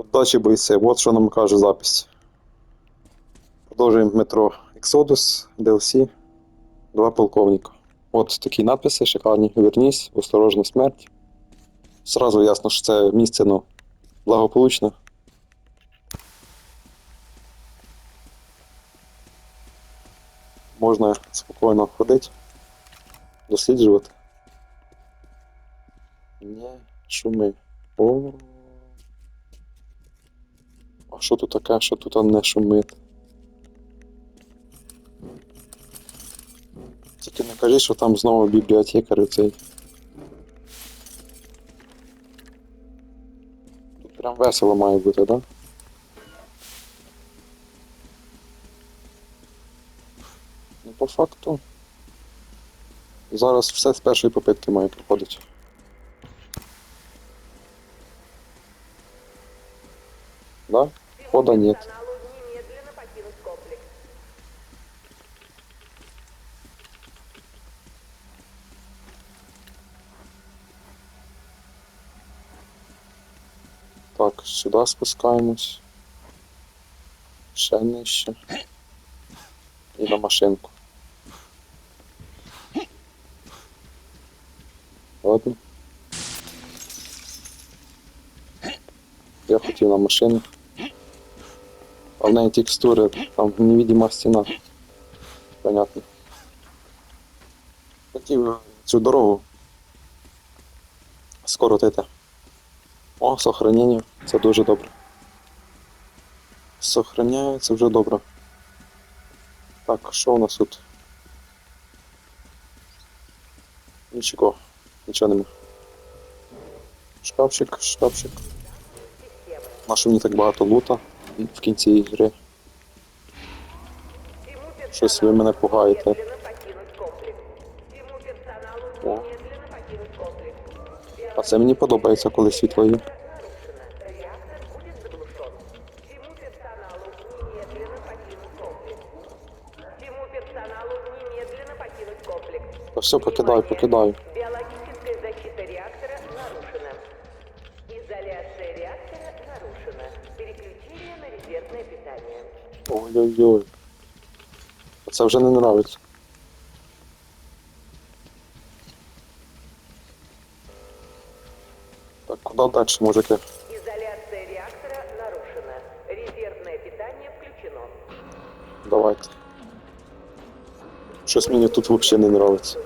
Удачі бойці, от що нам каже запись. Продовжуємо метро Exodus, DLC, два полковника. От такі надписи шикарні. Вернісь, осторожна смерть. Сразу ясно, що це місце, ну, благополучне. Можна спокійно ходити, досліджувати. Не шуми. О. Що тут таке, що тут не шумить? Тільки не кажи, що там знову бібліотекар цей. Тут прям весело має бути, да? Ну, по факту. Зараз все з першої попитки має проходити. Да? Хода нет. Персоналу немедленно покинуть комплекс. Так, сюди спускаємось. Ще нижче. І на машинку. Ладно. Я хотів на машину. А в неї там невидима стіна. Понятно. Хотів цю дорогу скоротити. О, сохранення, це дуже добре. Сохраняє, це вже добре. Так, що у нас тут? Нічого, нічого нема. Шкафчик, шкафчик. На що так багато лута в кінці ігри? Щось ви мене пугаєте. О. А це мені подобається, коли світло є. Нарушено. Реактор будет Изоляция реактора нарушена. Переключение на резервное питание. Ой-ой-ой. Це вже не нравиться. Так, куди далі, мужики? Изоляция реактора нарушена. Резервное питание включено. Давайте. Щось мені тут взагалі не нравиться.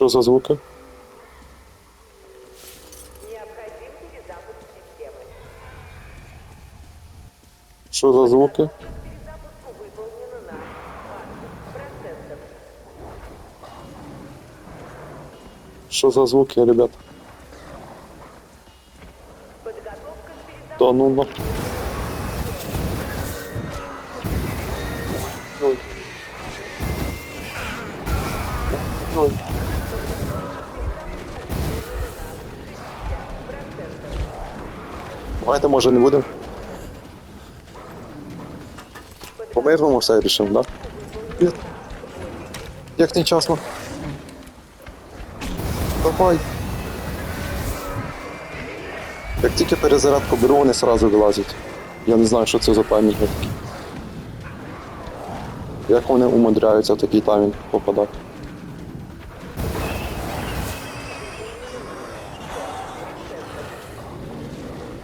Що за звуки? Необходим перезапуск системы. Що за звуки? Перезапуску выполнено на 20%. Що за звуки, ребят? Подготовка к перезапуску. Та ну на. Ой. Ой. Давайте, може, не будемо. По мирному все рішимо, так? Да? Ні. Як нечасно. Давай. Як тільки перезарядку беру, вони одразу вилазять. Я не знаю, що це за таймінги такі. Як вони умудряються в такий таймінг попадати.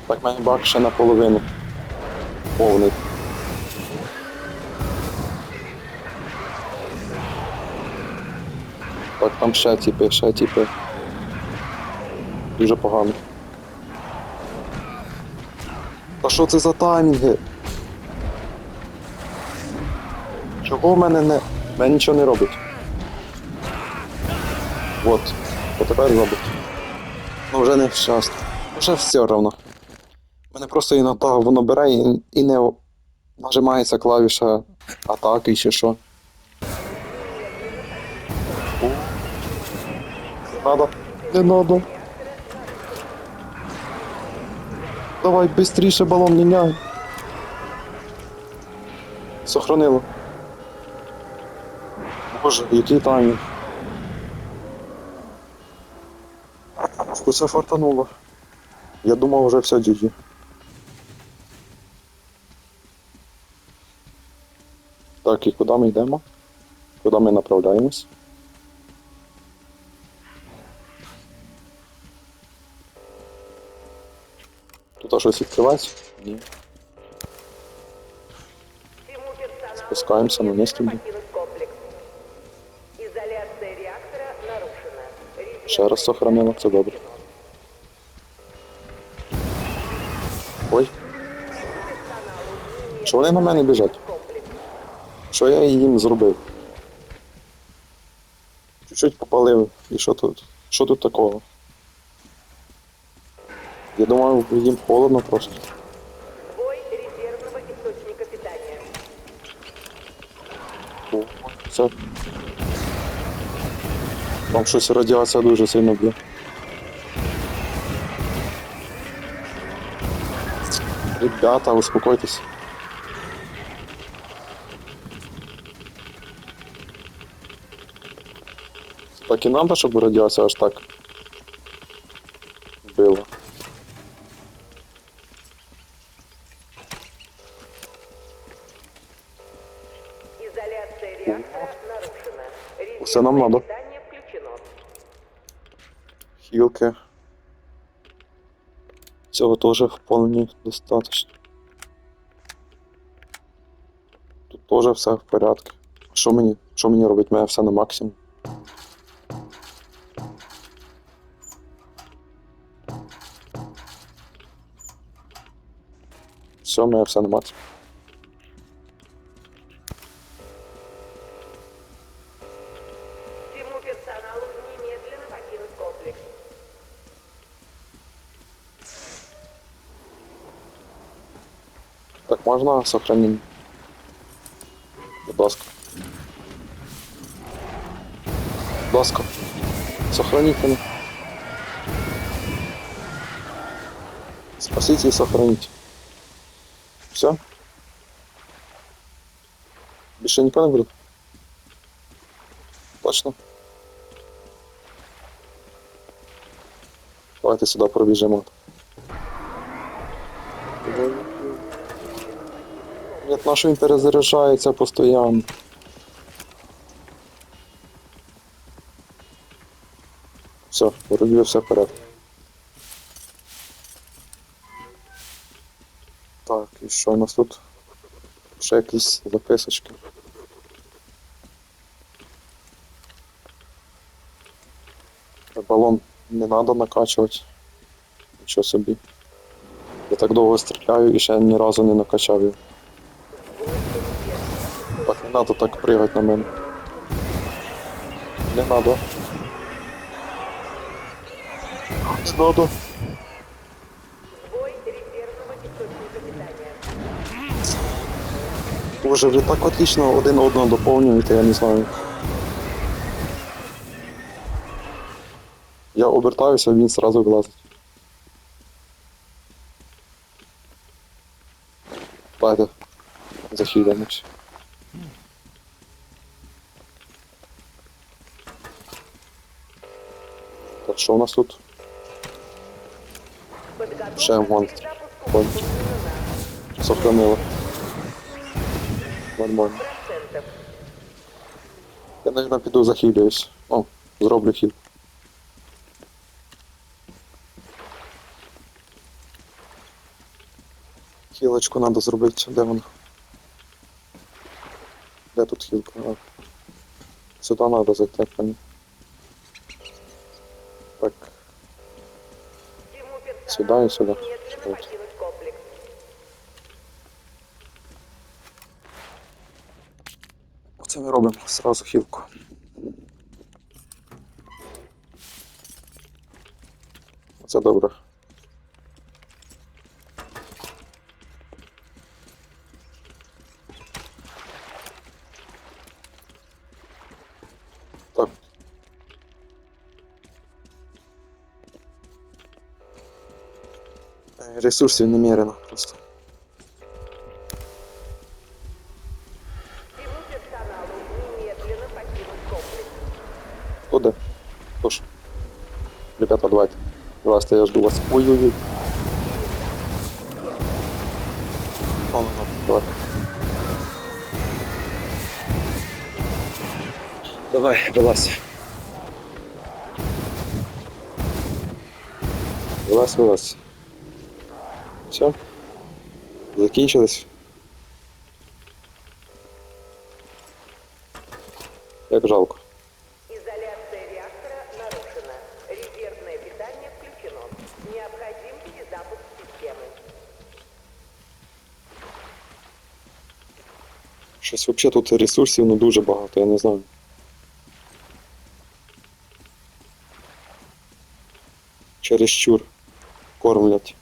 Так мені бак ще наполовину. Повний. Так, там ще тіпи, ще тіпи. Дуже погано. Та що це за таймінги? Чого в мене не. В мене нічого не робить. От. От тепер робить. Ну вже не вчасно. Вже все одно мене просто іноді воно бере і, і не нажимається клавіша атаки чи що. Не надо, не надо. Давай быстріше балон міняй. Сохранило. Боже, який таймінг. Усе фартануло. Я думав вже все діді. Так, і куди ми йдемо? Куди ми направляємось? Тут щось відкривається? Ні. Спускаемся на. Резервная Ще раз сохранила, це добре. Ой, що вони на мене біжать? Що я їм зробив? Чуть-чуть попалив. І що тут? Що тут такого? Я думав, їм холодно просто. Сбой резервного источника питания. О, Це. Там щось радіація дуже сильно б'є. Ребята, успокойтесь. І надо, щоб радіація аж так била. Изоляция реактора нарушена. Все нам надо. питание включено. Хілки. Цього теж вполне достаточно. Тут теж все в порядку. Що мені? Що мені робити? У мене все на максимум. Мене все максимум. Всему персоналу немедленно покинуть комплекс. Так, можна сохранить? Будь ласка. Будь ласка. Сохраніть мене. Спасите и сохраните. Нікого не буде? Точно? Давайте сюди пробіжимо. Нет, наш він перезаряджається постійно. Все, вроді все вперед. Так, і що у нас тут? Ще якісь записочки. Балон не треба накачувати. Нічого собі. Я так довго стріляю і ще ні разу не накачав його. Так, не надо так прыгать на мене. Не надо. Не надо. Боже, ви так отлично один одного доповнюєте, я не знаю. Я обертаюся, він сразу вилазить. Давайте захиляємось. Так, що у нас тут? Шем вон. Сохранило. Нормально. Я, наверное, піду захилююсь. О, зроблю хіл. Хілочку треба зробити. Де вона? Де тут хілка? Сюди треба зайти, понял. Так, Всему персоналу Сюда и оце ми робимо сразу хілку. Це добре. Так. Ресурсів немерено просто. Покинуть комплекс. Хто де? Тож. Ребята, давайте. Здрасте, я жду вас. Ой-ой-ой. Ну, ну, ну, давай. Давай, вилазь. Вилазь, вилазь. Все? Закінчилось? Як жалко. Изоляция реактора нарушена. Резервное питание включено. Необходим перезапуск системы. Щось взагалі тут ресурсів ну, дуже багато, я не знаю. Чересчур кормлять.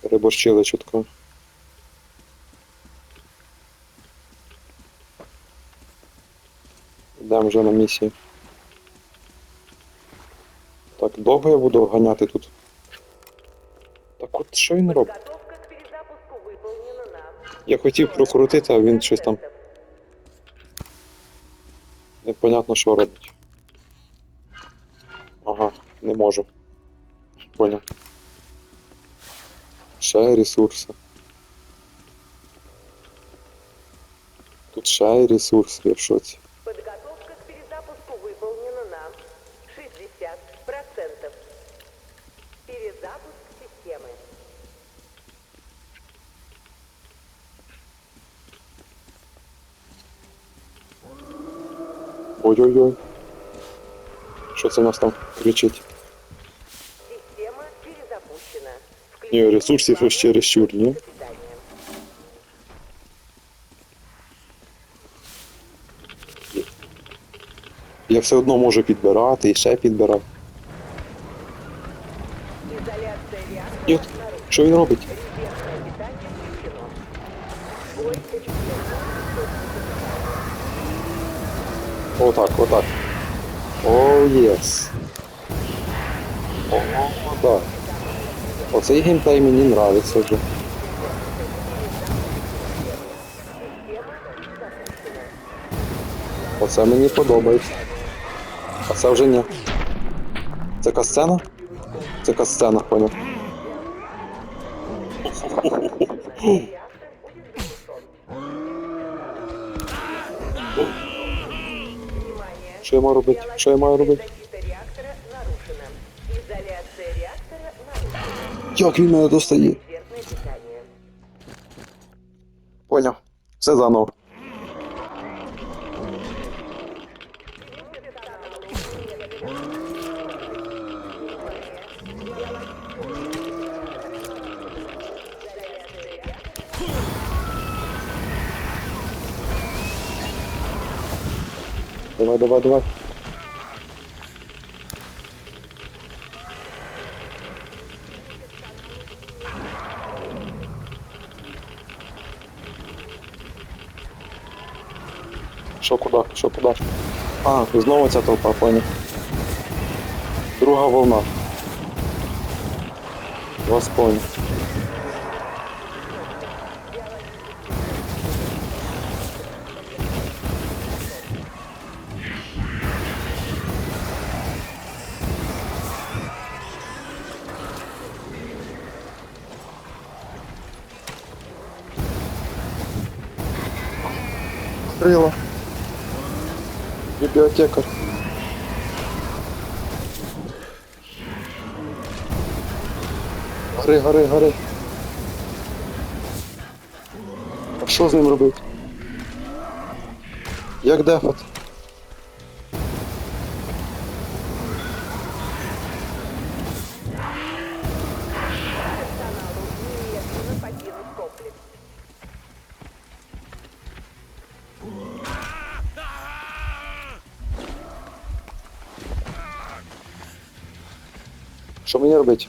Переборщили чутко. Йдемо вже на місію. Так, довго я буду ганяти тут. Так от що він робить? Я хотів прокрутити, а він щось там непонятно що робить. Ага, не можу. Поняв. Ще ресурси. Тут ще ресурси, я в шоці. Ой-ой-ой. Що це у нас там кричить? Система перезапущена. Ні, ресурсів щось чересчур, ні? Я все одно можу підбирати і ще підбирати. Ні, що він робить? Резервное питание включено. Бой резервного Отак, отак. О, єс. О, так. Оцей геймплей мені нравиться вже. Оце мені подобається. А це вже ні. Це касцена? Це касцена, поняв. Що я маю робити? Що я маю робити? Як він мене достає? Поняв. Все заново. Давай, давай, давай. Що куди? Що куди? А, знову ця толпа, поняв. Друга волна. Вас поняв. Крила. Бібліотекар. Гори, гори, гори. А що з ним робити? Як дефати? Що мені робити?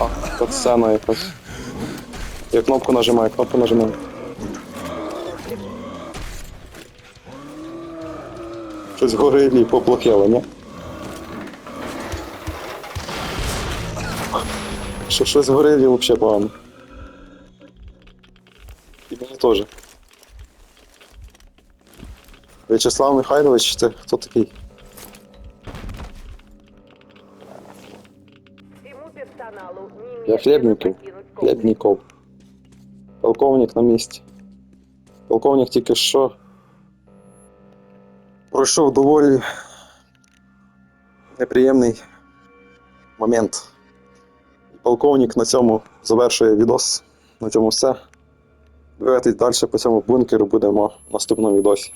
А, сцена якась. Я кнопку нажимаю, кнопку нажимаю. Щось горилі поплохело, ні? Що щось горилі взагалі погано. І мені теж. В'ячеслав Михайлович, це хто такий? Я немедленно Хлебников. Полковник на місці. Полковник тільки що пройшов доволі неприємний момент. Полковник на цьому завершує відос. На цьому все. Дивитись далі по цьому бункеру будемо в наступному відосі.